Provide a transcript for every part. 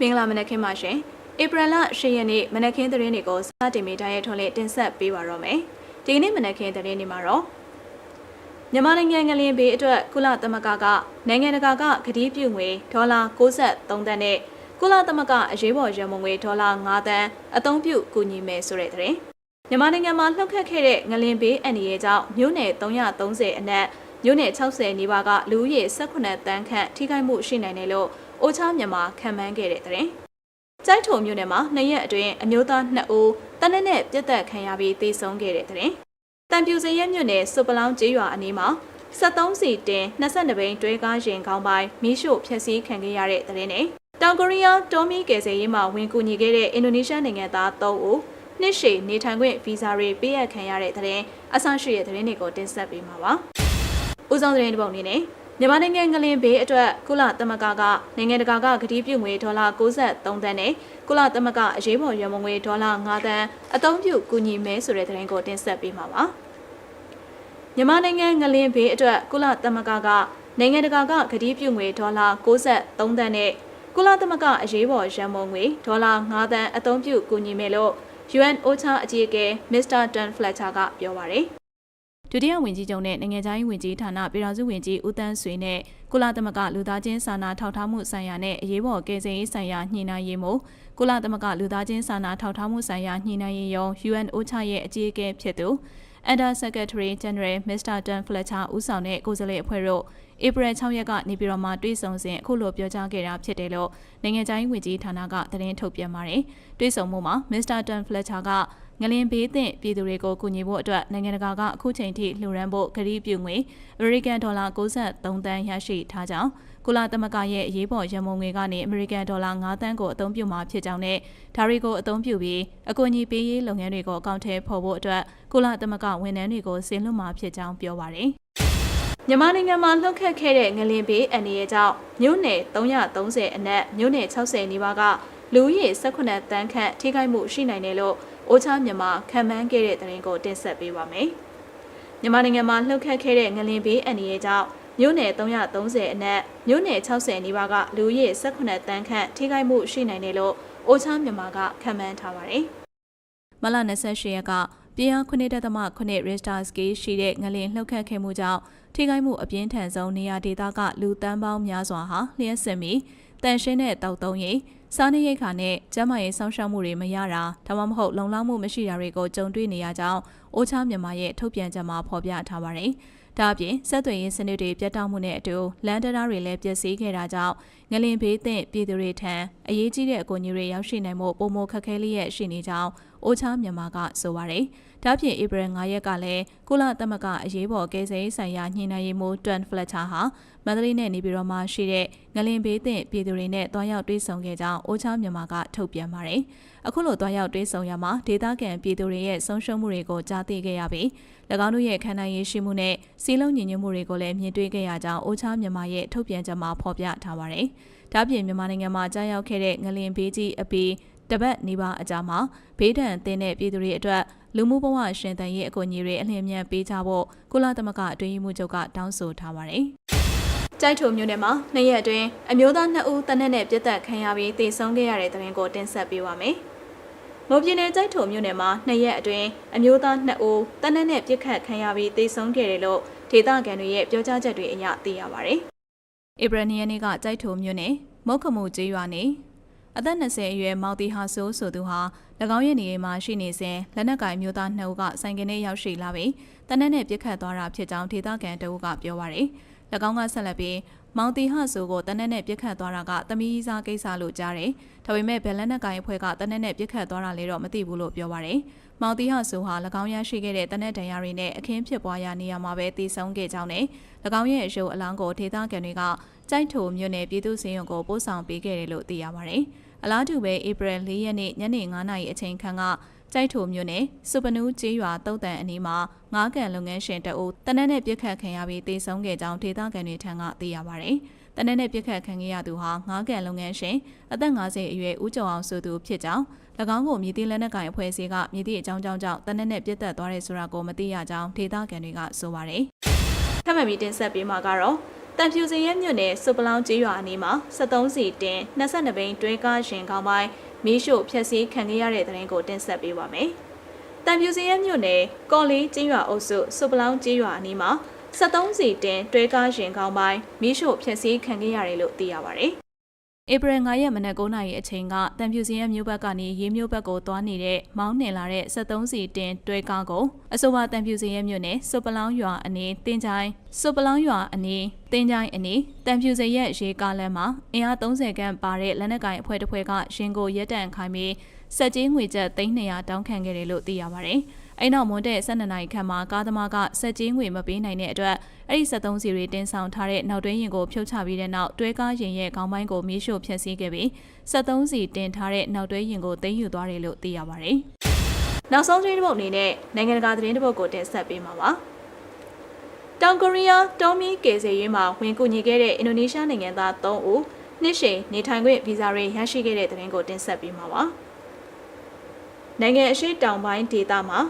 မင်္ဂလာမနက်ခင်းပါရှင်ဧပြီလ10ရက်နေ့မနက်ခင်းသတင်းတွေကိုစတင်မိတိုင်းရဲ့ထွန်လေးတင်ဆက်ပေးပါတော့မယ်ဒီကနေ့မနက်ခင်းသတင်းတွေမှာတော့မြန်မာနိုင်ငံငလျင်ဘေးအတွက်ကုလသမဂ္ဂကနိုင်ငံတကာကကတိပြုငွေဒေါ်လာ63သန်းနဲ့ကုလသမဂ္ဂအရေးပေါ်ရန်ပုံငွေဒေါ်လာ9သန်းအသုံးပြုကူညီမယ်ဆိုတဲ့သတင်းမြန်မာနိုင်ငံမှာလှုပ်ခတ်ခဲ့တဲ့ငလျင်ဘေးအန္တရာယ်ကြောင့်မြို့နယ်330အနက်မြို့နယ်60နီးပါးကလူဦးရေ18တန်းခန့်ထိခိုက်မှုရှိနိုင်တယ်လို့ အိုချာမြန်မာခံမှန်းခဲ့တဲ့သတင်း။ကျိုက်ထုံမြို့နယ်မှာနှစ်ရက်အတွင်းအမျိုးသား2ဦးတနက်နဲ့ပြတ်သက်ခံရပြီးသေဆုံးခဲ့တဲ့သတင်း။တံပြူစရဲမြို့နယ်စုပလောင်းကျေးရွာအနီးမှာ73စီတင်22ဘိန်းတွဲကားရင်ကောင်းပိုင်းမီးရှို့ဖျက်ဆီးခံခဲ့ရတဲ့သတင်းနဲ့တောင်ကိုရီးယားတိုမီကယ်ဆယ်ရေးမှာဝင်ကူညီခဲ့တဲ့အင်ဒိုနီးရှားနိုင်ငံသား3ဦးနှစ်ရှည်နေထိုင်ခွင့်ဗီဇာတွေပေးအပ်ခံရတဲ့သတင်းအဆရှိတဲ့သတင်းတွေကိုတင်ဆက်ပေးမှာပါ။ဦးဆောင်သတင်းတစ်ပုဒ်အနေနဲ့ မြန်မာနိုင်ငံငလင်ဘေးအတွက်ကုလသမဂ္ဂကနိုင်ငံတကာကကတိပြုငွေဒေါ်လာ63သန်းနဲ့ကုလသမဂ္ဂအရေးပေါ်ရန်ပုံငွေဒေါ်လာ9သန်းအသုံးပြုကူညီမယ်ဆိုတဲ့သတင်းကိုတင်ဆက်ပေးမှာပါ။မြန်မာနိုင်ငံငလင်ဘေးအတွက်ကုလသမဂ္ဂကနိုင်ငံတကာကကတိပြုငွေဒေါ်လာ63သန်းနဲ့ကုလသမဂ္ဂအရေးပေါ်ရန်ပုံငွေဒေါ်လာ9သန်းအသုံးပြုကူညီမယ်လို့ UN OCHA အကြီးအကဲ Mr. Dan Fletcher ကပြောပါတယ်။ ဒုတိယဝန်ကြီးချုပ်နဲ့နိုင်ငံခြားရေးဝန်ကြီးဌာနပြည်ထောင်စုဝန်ကြီးဦးတန်းဆွေနဲ့ကုလသမဂ္ဂလူသားချင်းစာနာထောက်ထားမှုဆိုင်ရာနဲ့အရေးပေါ်ကယ်ဆယ်ရေးဆိုင်ရာညှိနှိုင်းရေးမှကုလသမဂ္ဂလူသားချင်းစာနာထောက်ထားမှုဆိုင်ရာညှိနှိုင်းရေးယုံ UN OCHA ရဲ့အကြီးအကဲဖြစ်သူ Under Secretary General Mr. Dan Fletcher ဦးဆောင်တဲ့ကိုယ်စားလှယ်အဖွဲ့တို့ဧပြီ6ရက်ကနေပြည်တော်မှာတွေ့ဆုံစဉ်အခုလိုပြောကြားခဲ့တာဖြစ်တယ်လို့နိုင်ငံခြားရေးဝန်ကြီးဌာနကသတင်းထုတ်ပြန်ပါတယ်။တွေ့ဆုံမှုမှာ Mr. Dan Fletcher က ငလင်ဘေးသင့်ပြည်သူတွေကိုကူညီဖို့အတွက်နိုင်ငံတကာကအခုချိန်ထိလှူဒန်းဖို့ကတိပြုငွေအမေရိကန်ဒေါ်လာ63သန်းရရှိထားကြောင်းကုလသမဂ္ဂရဲ့အရေးပေါ်ရန်ပုံငွေကနေအမေရိကန်ဒေါ်လာ9သန်းကိုအသုံးပြုမှာဖြစ်ကြောင်းနဲ့ဒါတွေကိုအသုံးပြုပြီးအကူအညီပေးရေးလုပ်ငန်းတွေကိုအကောင့်ထဲဖော်ဖို့အတွက်ကုလသမဂ္ဂဝန်ထမ်းတွေကိုဆင်းလွှတ်မှာဖြစ်ကြောင်းပြောပါတယ်။မြန်မာနိုင်ငံမှာလှုပ်ခတ်ခဲ့တဲ့ငလင်ဘေးအန္တရာယ်ကြောင့်မြို့နယ်330အနက်မြို့နယ်60နီးပါးကလူဦးရေ18တန်းခန့်ထိခိုက်မှုရှိနိုင်တယ်လို့ အိုချာမြန်မာခံမှန်းခဲ့တဲ့သတင်းကိုတင်ဆက်ပေးပါမယ်။မြန်မာနိုင်ငံမှာလှုပ်ခတ်ခဲ့တဲ့ငလင်ဘေးအန္တရာယ်ကြောင့်မြို့နယ်330အနက်မြို့နယ်60နီးပါးကလူဦးရေ18တန်းခန့်ထိခိုက်မှုရှိနိုင်တယ်လို့အိုချာမြန်မာကခံမှန်းထားပါတယ်။မလ28ရက်ကပြည်အား9.8 Richter scale ရှိတဲ့ငလင်လှုပ်ခတ်ခဲ့မှုကြောင့်ထိခိုက်မှုအပြင်းထန်ဆုံးနေရာဒေသကလူတန်းပေါင်းများစွာဟာလျှက်စစ်ပြီး တန်ရှင်းတဲ့တောက်သုံးရိပ်စားနပ်ရိက္ခာနဲ့ကျန်းမာရေးစောင့်ရှောက်မှုတွေမရတာဒါမှမဟုတ်လုံလောက်မှုမရှိတာတွေကိုကြုံတွေ့နေရကြောင်းအိုချာမြန်မာရဲ့ထုတ်ပြန်ချက်မှာဖော်ပြထားပါတယ်။ဒါအပြင်ဆက်သွယ်ရေးစနစ်တွေပြတ်တောက်မှုနဲ့အတူလန်ဒနာတွေလည်းပျက်စီးခဲ့တာကြောင့်ငလင်ဘေးသင့်ပြည်သူတွေထံအရေးကြီးတဲ့အကူအညီတွေရောက်ရှိနိုင်မှုပုံမခက်ခဲလေးရဲ့ရှိနေကြောင်း အိုချာမြန်မာကဆိုပါတယ်။ဒါ့ပြင်ဧပြီ9ရက်ကလည်းကုလသမဂ္ဂအရေးပေါ်ကယ်ဆယ်ရေးဆိုင်ရာညှိနှိုင်းရေးမှူးတွန်ဖလက်ချာဟာမန္တလေးနဲ့နေပြည်တော်မှာရှိတဲ့ငလင်ဘေးသင့်ပြည်သူတွေနဲ့တွားရောက်တွေ့ဆုံခဲ့ကြောင်းအိုချာမြန်မာကထုတ်ပြန်ပါတယ်။အခုလိုတွားရောက်တွေ့ဆုံရမှာဒေသခံပြည်သူတွေရဲ့ဆုံးရှုံးမှုတွေကိုကြားသိခဲ့ရပြီး၎င်းတို့ရဲ့ခံနိုင်ရရှိမှုနဲ့စီးလုံးညီညွတ်မှုတွေကိုလည်းမြင်တွေ့ခဲ့ရကြောင်းအိုချာမြန်မာရဲ့ထုတ်ပြန်ချက်မှာဖော်ပြထားပါတယ်။ဒါ့ပြင်မြန်မာနိုင်ငံမှာကြားရောက်ခဲ့တဲ့ငလင်ဘေးကြီးအပီ တပတ်နေပါအကြမှာဘေးဒဏ်အသင်းတဲ့ပြည်သူတွေအတွက်လူမှုဘဝရှင်သန်ရေးအကူအညီတွေအလျင်မြန်ပေးကြဖို့ကုလသမဂ္ဂအတွင်းရေးမှူးချုပ်ကတောင်းဆိုထားပါတယ်။ကြိုက်ထုံမြို့နယ်မှာနှစ်ရက်အတွင်းအမျိုးသား2ဦးတနက်နဲ့ပြတ်သက်ခံရပြီးသေဆုံးခဲ့ရတဲ့တဲ့ရင်ကိုတင်ဆက်ပေးပါမယ်။မိုးပြင်းနယ်ကြိုက်ထုံမြို့နယ်မှာနှစ်ရက်အတွင်းအမျိုးသား2ဦးတနက်နဲ့ပြစ်ခတ်ခံရပြီးသေဆုံးခဲ့တယ်လို့ဒေသခံတွေရဲ့ပြောကြားချက်တွေအရသိရပါတယ်။ဧပြီနေ့ရက်နေ့ကကြိုက်ထုံမြို့နယ်မုတ်ခမှုကျေးရွာနေ အသက်20အရွယ်မောင်တီဟာဆိုးဆိုသူဟာ၎င်းရဲ့နေအိမ်မှာရှိနေစဉ်လက်နက်ကင်မျိုးသားနှစ်ဦးကဆိုင်ကယ်နဲ့ရောက်ရှိလာပြီးတနက်နဲ့ပြစ်ခတ်သွားတာဖြစ်ကြောင်းဒေသခံတအုပ်ကပြောပါရယ်၎င်းကဆက်လက်ပြီးမောင်တီဟာဆိုကိုတနက်နဲ့ပြစ်ခတ်သွားတာကသမီးစားကိစ္စလို့ကြားတယ်။ဒါပေမဲ့ဘယ်လက်နက်ကင်အဖွဲ့ကတနက်နဲ့ပြစ်ခတ်သွားတာလဲတော့မသိဘူးလို့ပြောပါရယ်။မောင်တီဟာဆိုဟာ၎င်းရရှိခဲ့တဲ့တနက်တန်ရာတွေနဲ့အခင်းဖြစ်ပွားရာနေရာမှာပဲတည်ဆုံးခဲ့ကြောင်းနဲ့၎င်းရဲ့ရုပ်အလောင်းကိုဒေသခံတွေကကြိုက်ထိုမြို့နယ်ပြည်သူ့စည်းရုံးကိုပို့ဆောင်ပေးခဲ့တယ်လို့သိရပါရယ်။ အလားတူပဲဧပြီ၄ရက်နေ့ညနေ9:00နာရီအချိန်ခန့်ကကြိုက်ထိုမြို့နယ်စုပနူးကျေးရွာတုတ်တန်အနီးမှာငားကန်လုပ်ငန်းရှင်တအုပ်တနက်နဲ့ပြစ်ခတ်ခံရပြီးတေဆုံးခဲ့ကြောင်းဒေသခံတွေထံကသိရပါဗျ။တနက်နဲ့ပြစ်ခတ်ခံခဲ့ရသူဟာငားကန်လုပ်ငန်းရှင်အသက်50အရွယ်ဦးကျော်အောင်ဆိုသူဖြစ်ကြောင်း၎င်းကိုမြည်သည့်လက်နက်ကိုင်အဖွဲ့အစည်းကမြည်သည့်အကြောင်းကြောင့်ကြောင့်တနက်နဲ့ပြစ်တက်သွားတယ်ဆိုတာကိုမသိရကြောင်းဒေသခံတွေကဆိုပါတယ်။ထပ်မံပြီးတင်ဆက်ပေးမှာကတော့ တန်ဖြူစင်ရဲမြို့နယ်စုပလောင်းကျေးရွာအနီးမှာ73စီတင်22ဘိန်းတွဲကားရှင်ကောင်းပိုင်းမီးရှို့ဖျက်ဆီးခံခဲ့ရတဲ့တဲ့ရင်ကိုတင်ဆက်ပေးပါမယ်။တန်ဖြူစင်ရဲမြို့နယ်ကော်လီကျေးရွာအုပ်စုစုပလောင်းကျေးရွာအနီးမှာ73စီတင်တွဲကားရှင်ကောင်းပိုင်းမီးရှို့ဖျက်ဆီးခံခဲ့ရတယ်လို့သိရပါဗျ။ ဧပြီ9ရက်မနက်9:00နာရီအချိန်ကတန်ဖြူစင်ရဲမြို့ဘက်ကနေရေးမြို့ဘက်ကိုသွားနေတဲ့မောင်းနှင်လာတဲ့73စီတင်တွဲကားကိုအဆိုပါတန်ဖြူစင်ရဲမြို့နယ်စုပလောင်းရွာအနီးတင်ချိုင်းစုပလောင်းရွာအနီးတင်ချိုင်းအနီးတန်ဖြူစင်ရဲရေကားလမ်းမှာအင်အား30ခန့်ပါတဲ့လက်နက်ကိုင်အဖွဲ့တစ်ဖွဲ့ကရင်ကိုရက်တန့်ခိုင်းပြီးစက်ကြီးငွေကျပ်300တောင်းခံခဲ့တယ်လို့သိရပါတယ်။ အဲ့နောက်မွန်းတဲ့12နာရီခန့်မှာကားသမားကစက်ကြီးငွေမပေးနိုင်တဲ့အတွက်အဲ့ဒီ73စီတွေတင်ဆောင်ထားတဲ့နောက်တွင်းရင်ကိုဖြုတ်ချပြီးတဲ့နောက်တွဲကားရင်ရဲ့ခေါင်းပိုင်းကိုမီးရှို့ဖျက်ဆီးခဲ့ပြီး73စီတင်ထားတဲ့နောက်တွဲရင်ကိုသိမ်းယူသွားတယ်လို့သိရပါတယ်။နောက်ဆုံးသတင်းတစ်ပုဒ်အနေနဲ့နိုင်ငံတကာသတင်းတစ်ပုဒ်ကိုတင်ဆက်ပေးမှာပါ။တောင်ကိုရီးယားတောမီကေစေရွေးမှာဝင်ကူညီခဲ့တဲ့အင်ဒိုနီးရှားနိုင်ငံသား3ဦးနှစ်ရှည်နေထိုင်ခွင့်ဗီဇာတွေရရှိခဲ့တဲ့သတင်းကိုတင်ဆက်ပေးမှာပါ။နိုင်ငံအရှိတောင်ပိုင်းဒေသမှာ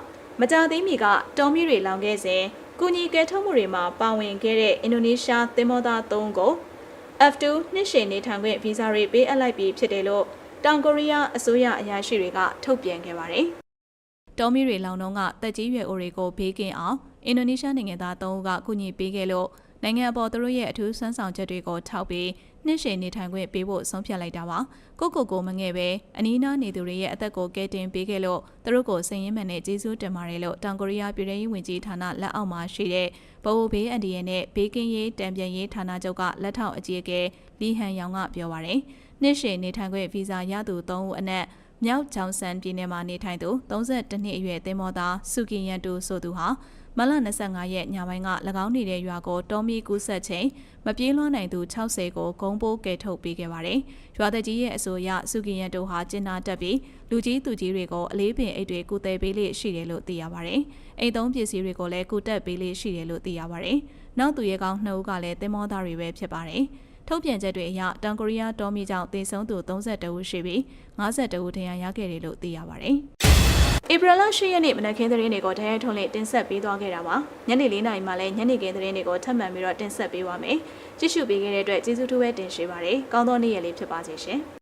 မကြာသေးမီကတောမီတွေလောင်ခဲ့စဉ်ကုညီကယ်ထုတ်မှုတွေမှာပါဝင်ခဲ့တဲ့အင်ဒိုနီးရှားသင်္ဘောသား3ဦးကို F2 နှစ်ရှည်နေထိုင်ခွင့်ဗီဇာတွေပေးအပ်လိုက်ပြီးဖြစ်တယ်လို့တောင်ကိုရီးယားအစိုးရအရာရှိတွေကထုတ်ပြန်ခဲ့ပါတယ်။တောမီတွေလောင်တော့ကတက်ကြီးရွယ်အိုတွေကိုဘေးကင်းအောင်အင်ဒိုနီးရှားနိုင်ငံသား၃ဦးကကူညီပေးခဲ့လို့ နိုင်ငံအပေါ်သူတို့ရဲ့အထူးစွမ်းဆောင်ချက်တွေကိုထောက်ပြီးနှစ်ရှည်နေထိုင်ခွင့်ပေးဖို့ဆုံးဖြတ်လိုက်တာပါကိုကိုကိုမငဲ့ပဲအနီးနားနေသူတွေရဲ့အသက်ကိုကယ်တင်ပေးခဲ့လို့သူတို့ကိုစိန်ရင်းမှန်နဲ့ကျေးဇူးတင်ပါတယ်လို့တောင်ကိုရီးယားပြည်ထောင်ရေးဝန်ကြီးဌာနလက်အောက်မှာရှိတဲ့ဗဟိုဘေးအန်ဒီယန်နဲ့ဘေးကင်းရေးတံပြန်ရေးဌာနချုပ်ကလက်ထောက်အကြီးအကဲလီဟန်ယောင်ကပြောပါတယ်နှစ်ရှည်နေထိုင်ခွင့်ဗီဇာရသူ၃ဦးအနက်မြောက်ဂျောင်ဆန်ပြည်နယ်မှာနေထိုင်သူ32နှစ်အရွယ်သင်္ဘောသားစုကီယန်တူဆိုသူဟာ မလ25ရက်ညပိုင်းက၎င်းနေတဲ့ရွာကိုတောမီကူးဆက်ချိန်မပြေးလွှမ်းနိုင်သူ60ကိုဂုံးပိုးကယ်ထုတ်ပေးခဲ့ပါတယ်။ရွာသက်ကြီးရဲ့အဆိုအရစုကီယန်တို့ဟာကျင်းနာတက်ပြီးလူကြီးသူကြီးတွေကိုအလေးပင်အိတ်တွေကူတယ်ပေးလေးရှိတယ်လို့သိရပါတယ်။အိမ်သုံးပစ္စည်းတွေကိုလည်းကူတက်ပေးလေးရှိတယ်လို့သိရပါတယ်။နောက်သူရဲကောင်းနှစ်ဦးကလည်းတင်မောသားတွေပဲဖြစ်ပါတယ်။ထုတ်ပြန်ချက်တွေအရတောင်ကိုရီးယားတော်မီကြောင့်သေဆုံးသူ32ဦးရှိပြီး52ဦးဒဏ်ရာရခဲ့တယ်လို့သိရပါတယ်။ ဧပြီလ10ရက်နေ့မနက်ခင်းသတင်းတွေကိုတရားထုံးလေးတင်ဆက်ပေးသွားခဲ့တာပါညနေ4နာရီမှလည်းညနေခင်းသတင်းတွေကိုထပ်မံပြီးတော့တင်ဆက်ပေးပါမယ်ကြည့်ရှုပေးခဲ့တဲ့အတွက်ကျေးဇူးတူပဲတင်ရှိပါတယ်ကောင်းသောနေ့ရက်လေးဖြစ်ပါစေရှင်